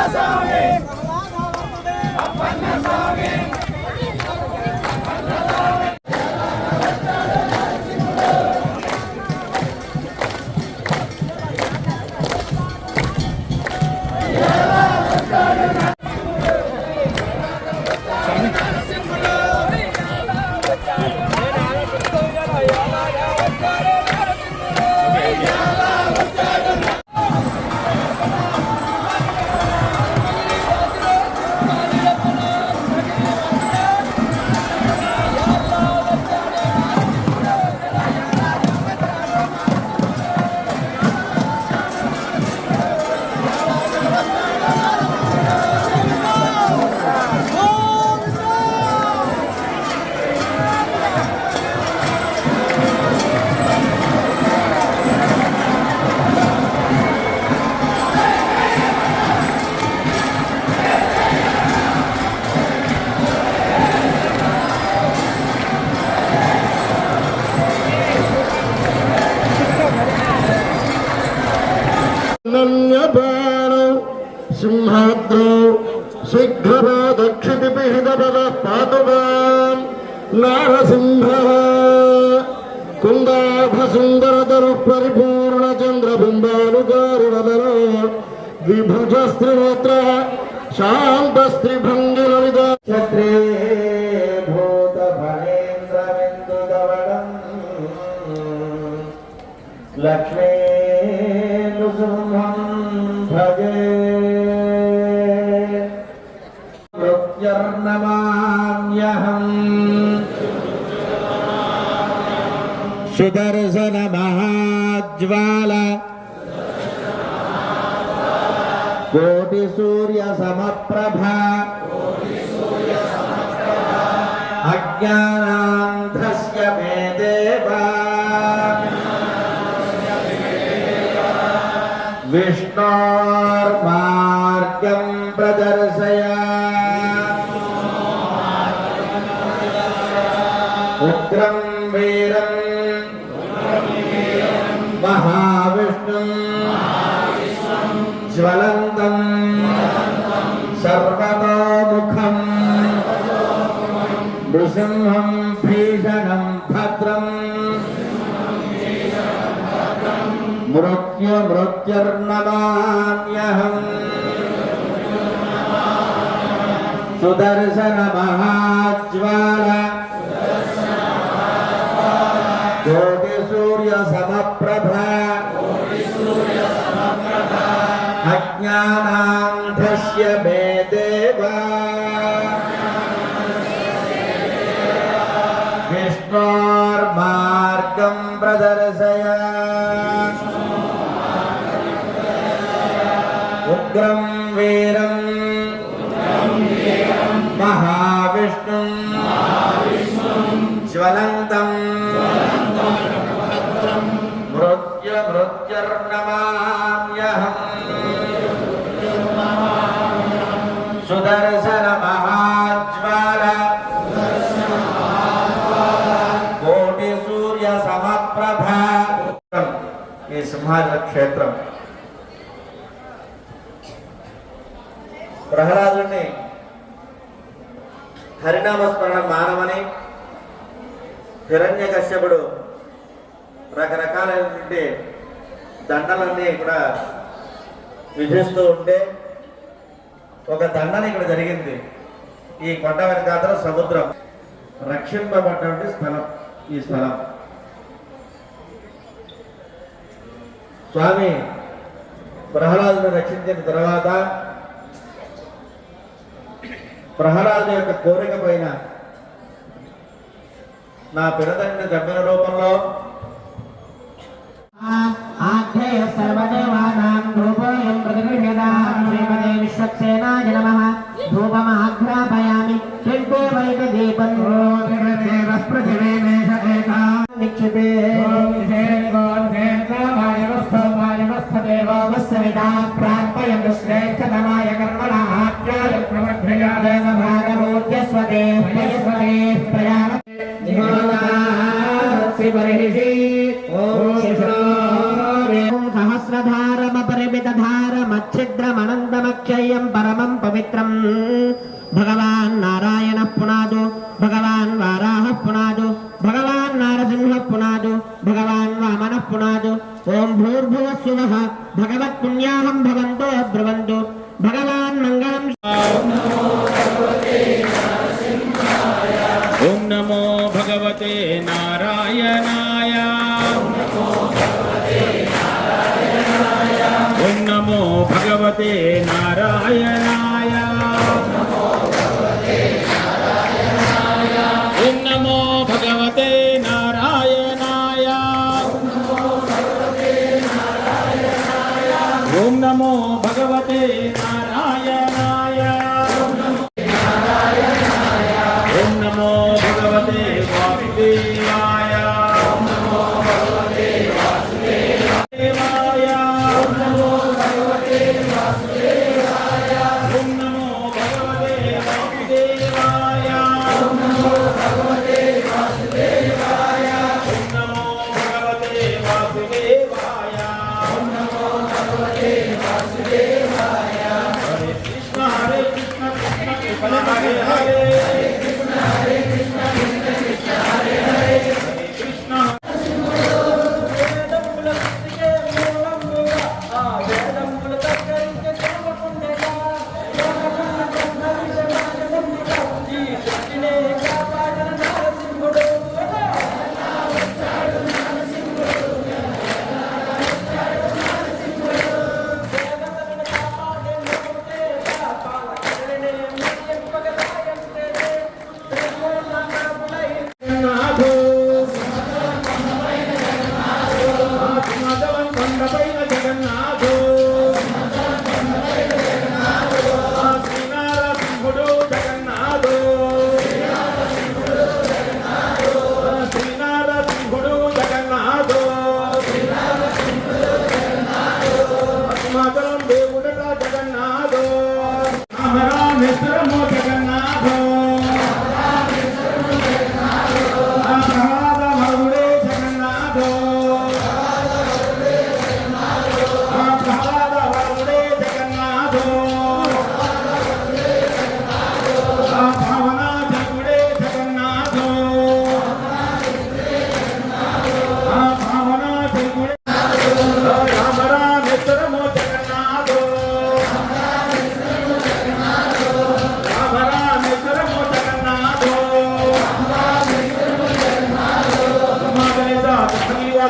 Hesabı! పరిపూర్ణ చంద్రబింబానుకారుణదన విభుజ స్త్రీనేత్ర శాంత స్త్రీభంగిలలిత క్షత్రే భూత ఫణేంద్రమిందుదవడం లక్ష్మీ నృసింహం భజే మృత్యుర్నమామ్యహం సుదర్శన మహాజ్వాల కోటి సూర్య సమప్రభ. అజ్ఞానాంధ్రస్య మే దేవ. విష్ణోర్మార్గం ప్రదర్శయ. ఉగ్రం నృసింహం భీషణం భద్రం మృత్యుమృత్యుర్నమామ్యహం సుదర్శన మహాజ్వాల కోటి సూర్య సమప్రభ అజ్ఞానాంధస్య మే దేవా సింహాచల క్షేత్రం. ప్రహ్లాదుని హరినామస్మరణ మానవని హిరణ్య కశ్యపుడు రకరకాలైనటువంటి దండలన్నీ కూడా విధిస్తూ ఉంటే ఒక దండన ఇక్కడ జరిగింది. ఈ కొండ వెనకాతల సముద్రం రక్షింపబడినటువంటి స్థలం ఈ స్థలం. స్వామి ప్రహ్లాదుని రక్షించిన తర్వాత ప్రహ్లాదు యొక్క కోరిక పైన నా పిడతండ్రి దబ్బిన రూపంలో ఆధ్యేయ సర్వదేవానాం ధూపోయం ప్రతిగృహ్యతాం శ్రీమతే విశ్వక్సేనాయ నమః. ధూపమాఘ్రాపయామి. శిల్పే వైక దీపం. పృథివీమేష ఏకా. నిక్షిపే దేవభాగమూర్జస్వతే ప్రయస్వతే ప్రయాణ సహస్రధారమపరిమితధారమచ్ఛిద్రమనందమక్షయం పరమం పవిత్రం భగవాన్ నారాయణ పునాదు భగవాన్ వారాహ పునాదు భగవాన్ నారసింహ పునాదు భగవాన్ వామన పునాదు ఓం భూర్భువ సువః భగవత్ పుణ్యాహం భవంతో బ్రువంతు भगवते नारायण। Amém.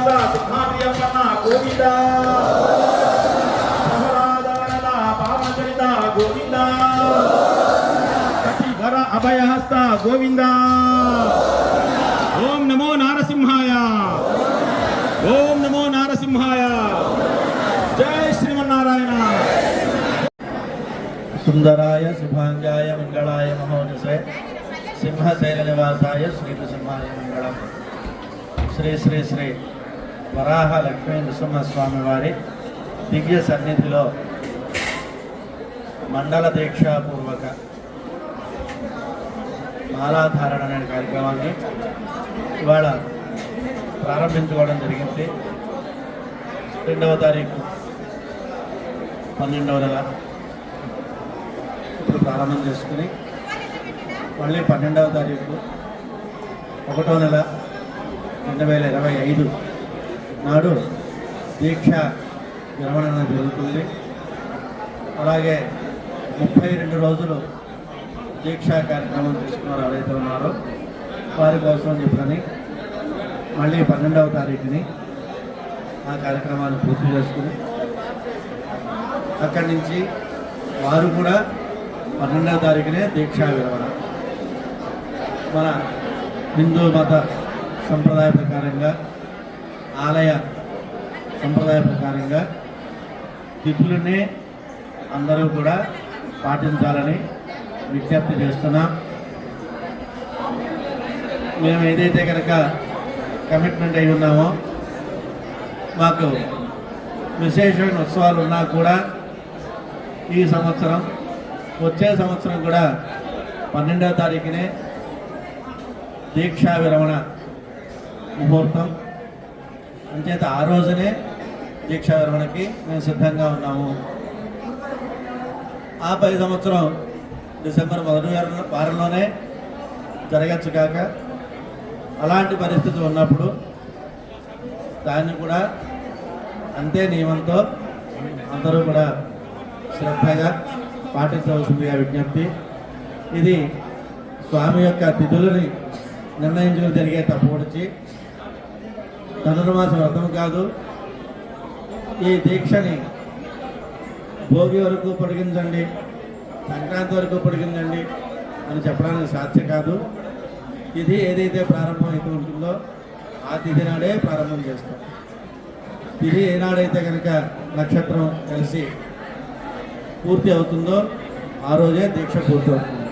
ದಾಸ ಸಿಂಹಾದ್ರಿಯಪ್ಪನ ಗೋವಿಂದ ಸಹರಾದಾನದ ಪಾವನಚರಿತ ಗೋವಿಂದ ಕಟಿಭರ ಅಭಯಹಸ್ತ ಗೋವಿಂದ ಓಂ ನಮೋ ನಾರಸಿಂಹಾಯ ಓಂ ನಮೋ ನಾರಸಿಂಹಾಯ ಜಯ ಶ್ರೀಮನ್ನಾರಾಯಣ ಸುಂದರಾಯ ಶುಭಾಂಗಾಯ ಮಂಗಳಾಯ ಮಹೋನಸೆ सिंहशैल निवासाय श्री नृसिंहाय मंगलम श्री श्री श्री వరాహ లక్ష్మీ నృసింహస్వామి వారి దివ్య సన్నిధిలో మండల దీక్షాపూర్వక మాలాధారణ అనే కార్యక్రమాన్ని ఇవాళ ప్రారంభించుకోవడం జరిగింది. రెండవ తారీఖు పన్నెండవ నెల ఇప్పుడు ప్రారంభం చేసుకుని మళ్ళీ పన్నెండవ తారీఖు ఒకటో నెల రెండు వేల ఇరవై ఐదు నాడు దీక్ష విరమణ జరుగుతుంది. అలాగే ముప్పై రెండు రోజులు దీక్షా కార్యక్రమం తీసుకున్నారు ఎవరైతే ఉన్నారో వారి కోసం చెప్పని మళ్ళీ పన్నెండవ తారీఖుని ఆ కార్యక్రమాన్ని పూర్తి చేసుకుని అక్కడి నుంచి వారు కూడా పన్నెండవ తారీఖునే దీక్షా విరమణ. మన హిందూ మత సంప్రదాయ ప్రకారంగా ఆలయ సంప్రదాయ ప్రకారంగా తిథులనే అందరూ కూడా పాటించాలని విజ్ఞప్తి చేస్తున్నాం. మేము ఏదైతే కనుక కమిట్మెంట్ అయి ఉన్నామో మాకు విశేషమైన ఉత్సవాలు ఉన్నా కూడా ఈ సంవత్సరం వచ్చే సంవత్సరం కూడా పన్నెండవ తారీఖునే దీక్షా విరమణ ముహూర్తం. అంచేత ఆ రోజునే దీక్షావిరమణకి మేము సిద్ధంగా ఉన్నాము. ఆ పది సంవత్సరం డిసెంబర్ మొదటి వారంలోనే జరగచ్చు కాక అలాంటి పరిస్థితి ఉన్నప్పుడు దాన్ని కూడా అంతే నియమంతో అందరూ కూడా శ్రద్ధగా పాటించవలసిందిగా విజ్ఞప్తి. ఇది స్వామి యొక్క తిథులని నిర్ణయించడం జరిగే తప్పు ధనుర్మాస వ్రతం కాదు. ఈ దీక్షని భోగి వరకు పొడిగించండి సంక్రాంతి వరకు పొడిగించండి అని చెప్పడానికి సాధ్యం కాదు. ఇది ఏదైతే ప్రారంభం అయితే ఉంటుందో ఆ తిథి నాడే ప్రారంభం చేస్తాం. తిథి ఏనాడైతే కనుక నక్షత్రం కలిసి పూర్తి అవుతుందో ఆ రోజే దీక్ష పూర్తి అవుతుంది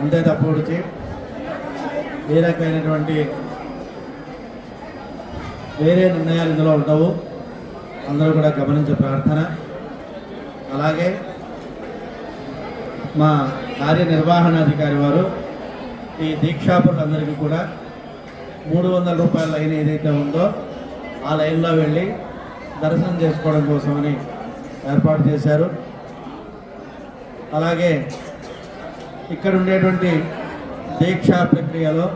అంతే తప్ప ఏ రకమైనటువంటి వేరే నిర్ణయాలు ఇందులో ఉండవు. అందరూ కూడా గమనించే ప్రార్థన. అలాగే మా కార్యనిర్వహణాధికారి వారు ఈ దీక్షాపురులందరికీ కూడా మూడు వందల రూపాయల లైన్ ఏదైతే ఉందో ఆ లైన్లో వెళ్ళి దర్శనం చేసుకోవడం కోసమని ఏర్పాటు చేశారు. అలాగే ఇక్కడ ఉండేటువంటి దీక్షా ప్రక్రియలో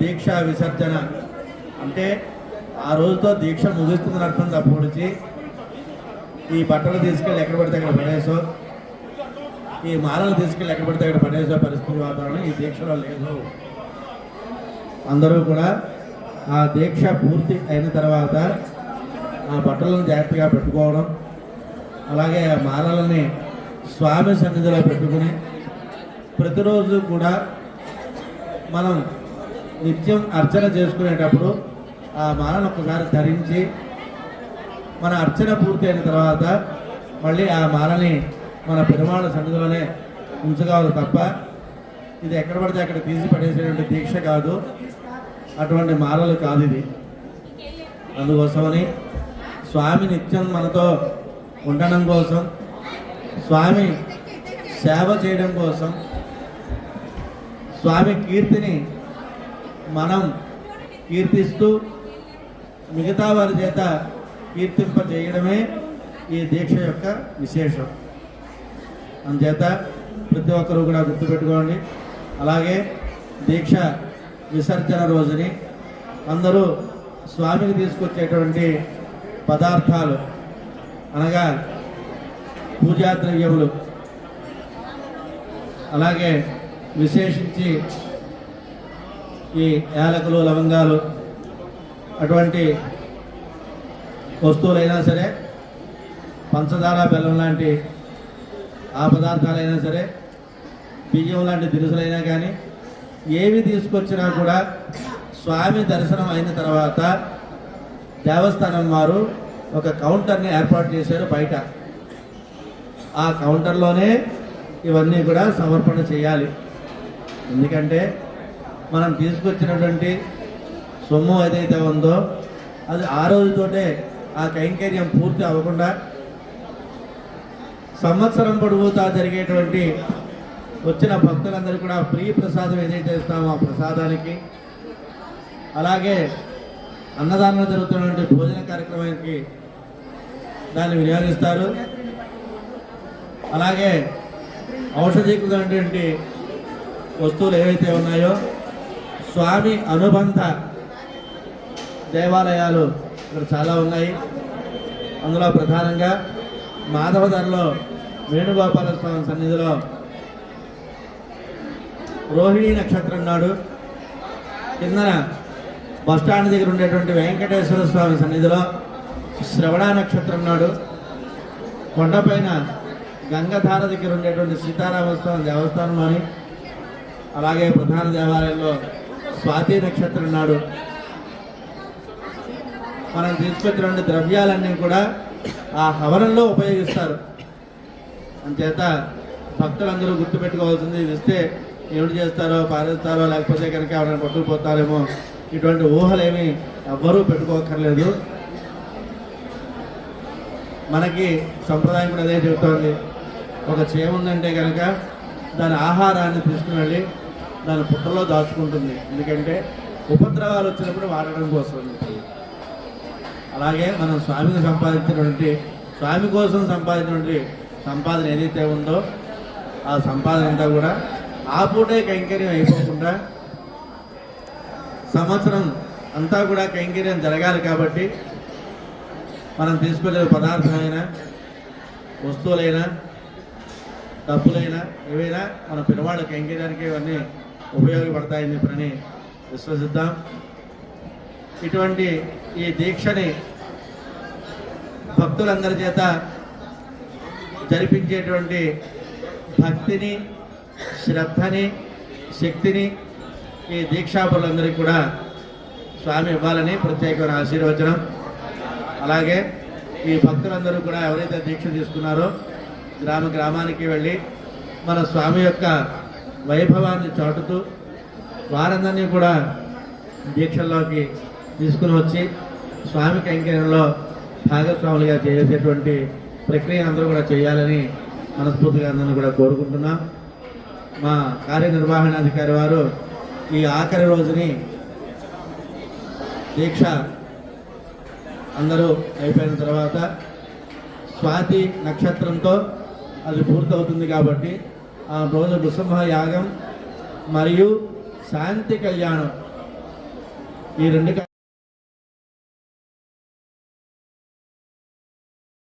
దీక్షా విసర్జన అంటే ఆ రోజుతో దీక్ష ముగుస్తుందని అర్థం తప్పకొచ్చి ఈ బట్టలు తీసుకెళ్ళి ఎక్కడ పడితే అక్కడ పడేసో ఈ మాలలు తీసుకెళ్ళి ఎక్కడ పడితే అక్కడ పడేసో పరిస్థితి వాతావరణం ఈ దీక్షలో లేదు. అందరూ కూడా ఆ దీక్ష పూర్తి అయిన తర్వాత ఆ బట్టలను జాగ్రత్తగా పెట్టుకోవడం అలాగే ఆ మాలలని స్వామి సన్నిధిలో పెట్టుకుని ప్రతిరోజు కూడా మనం నిత్యం అర్చన చేసుకునేటప్పుడు ఆ మాలను ఒకసారి ధరించి మన అర్చన పూర్తి అయిన తర్వాత మళ్ళీ ఆ మాలని మన పెరుమాళ సన్నిధిలోనే ఉంచగలదు తప్ప ఇది ఎక్కడ పడితే అక్కడ తీసి పడేసేటువంటి దీక్ష కాదు. అటువంటి మాలలు కాదు ఇది. అందుకోసమని స్వామి నిత్యం మనతో ఉండడం కోసం స్వామి సేవ చేయడం కోసం స్వామి కీర్తిని మనం కీర్తిస్తూ మిగతా వారి చేత కీర్తింప చేయడమే ఈ దీక్ష యొక్క విశేషం. అందుచేత ప్రతి ఒక్కరూ కూడా గుర్తుపెట్టుకోండి. అలాగే దీక్ష విసర్జన రోజుని అందరూ స్వామికి తీసుకొచ్చేటువంటి పదార్థాలు అనగా పూజా ద్రవ్యములు అలాగే విశేషించి ఈ యాలకులు లవంగాలు అటువంటి వస్తువులైనా సరే పంచదార బెల్లం లాంటి ఆ పదార్థాలైనా సరే బియ్యం లాంటి దినుసులైనా కానీ ఏవి తీసుకొచ్చినా కూడా స్వామి దర్శనం అయిన తర్వాత దేవస్థానం వారు ఒక కౌంటర్ని ఏర్పాటు చేశారు బయట. ఆ కౌంటర్లోనే ఇవన్నీ కూడా సమర్పణ చేయాలి. ఎందుకంటే మనం తీసుకొచ్చినటువంటి సొమ్ము ఏదైతే ఉందో అది ఆ రోజుతోటే ఆ కైంకర్యం పూర్తి అవ్వకుండా సంవత్సరం పొడుగుతా జరిగేటువంటి వచ్చిన భక్తులందరూ కూడా ఫ్రీ ప్రసాదం ఏదైతే ఇస్తామో ఆ ప్రసాదానికి అలాగే అన్నదానం జరుగుతున్నటువంటి భోజన కార్యక్రమానికి దాన్ని వినియోగిస్తారు. అలాగే ఔషధీకృతమైనటువంటి వస్తువులు ఏవైతే ఉన్నాయో స్వామి అనుబంధ దేవాలయాలు ఇక్కడ చాలా ఉన్నాయి. అందులో ప్రధానంగా మాధవధరలో వేణుగోపాల స్వామి సన్నిధిలో రోహిణి నక్షత్రం నాడు కిందన బస్టాండ్ దగ్గర ఉండేటువంటి వెంకటేశ్వర స్వామి సన్నిధిలో శ్రవణ నక్షత్రం నాడు కొండపైన గంగధార దగ్గర ఉండేటువంటి సీతారామస్వామి దేవస్థానం అని అలాగే ప్రధాన దేవాలయంలో స్వాతి నక్షత్రం నాడు. మనం తీసుకొచ్చినటువంటి ద్రవ్యాలన్నీ కూడా ఆ హవనంలో ఉపయోగిస్తారు. అంచేత భక్తులందరూ గుర్తుపెట్టుకోవాల్సింది ఇది ఇస్తే ఏమిటి చేస్తారో పారేస్తారో లేకపోతే కనుక ఎవరైనా పట్టుకుపోతారేమో ఇటువంటి ఊహలేమి ఎవ్వరూ పెట్టుకోకర్లేదు మనకి సంప్రదాయం అదే చెబుతోంది ఒక చేముందంటే కనుక దాని ఆహారాన్ని తీసుకుని వెళ్ళి దాని పుట్టలో దాచుకుంటుంది. ఎందుకంటే ఉపద్రవాలు వచ్చినప్పుడు వాడడం కోసం. అలాగే మనం స్వామిని సంపాదించినటువంటి స్వామి కోసం సంపాదించినటువంటి సంపాదన ఏదైతే ఉందో ఆ సంపాదన అంతా కూడా ఆ పూటే కైంకర్యం అయిపోకుండా సంవత్సరం అంతా కూడా కైంకర్యం జరగాలి కాబట్టి మనం తీసుకునే పదార్థమైనా వస్తువులైనా డబ్బులైనా ఏవైనా మన పిల్లవాళ్ళ కైంకర్యానికి ఇవన్నీ ఉపయోగపడతాయని చెప్పని విశ్వసిద్దాం. ఇటువంటి ఈ దీక్షని భక్తులందరి చేత జరిపించేటువంటి భక్తిని శ్రద్ధని శక్తిని ఈ దీక్షాపరులందరికీ కూడా స్వామి ఇవ్వాలని ప్రత్యేకమైన ఆశీర్వచనం. అలాగే ఈ భక్తులందరూ కూడా ఎవరైతే దీక్ష తీసుకున్నారో గ్రామ గ్రామానికి వెళ్ళి మన స్వామి యొక్క వైభవాన్ని చాటుతూ వారందరినీ కూడా దీక్షల్లోకి తీసుకుని వచ్చి స్వామి కైంకర్యంలో భాగస్వాములుగా చేసేటువంటి ప్రక్రియ అందరూ కూడా చేయాలని మనస్ఫూర్తిగా అందరినీ కూడా కోరుకుంటున్నాం. మా కార్యనిర్వహణాధికారి వారు ఈ ఆఖరి రోజుని దీక్ష అందరూ అయిపోయిన తర్వాత స్వాతి నక్షత్రంతో అది పూర్తవుతుంది కాబట్టి రోజు నృసింహ యాగం మరియు శాంతి కళ్యాణం. ఈ రెండు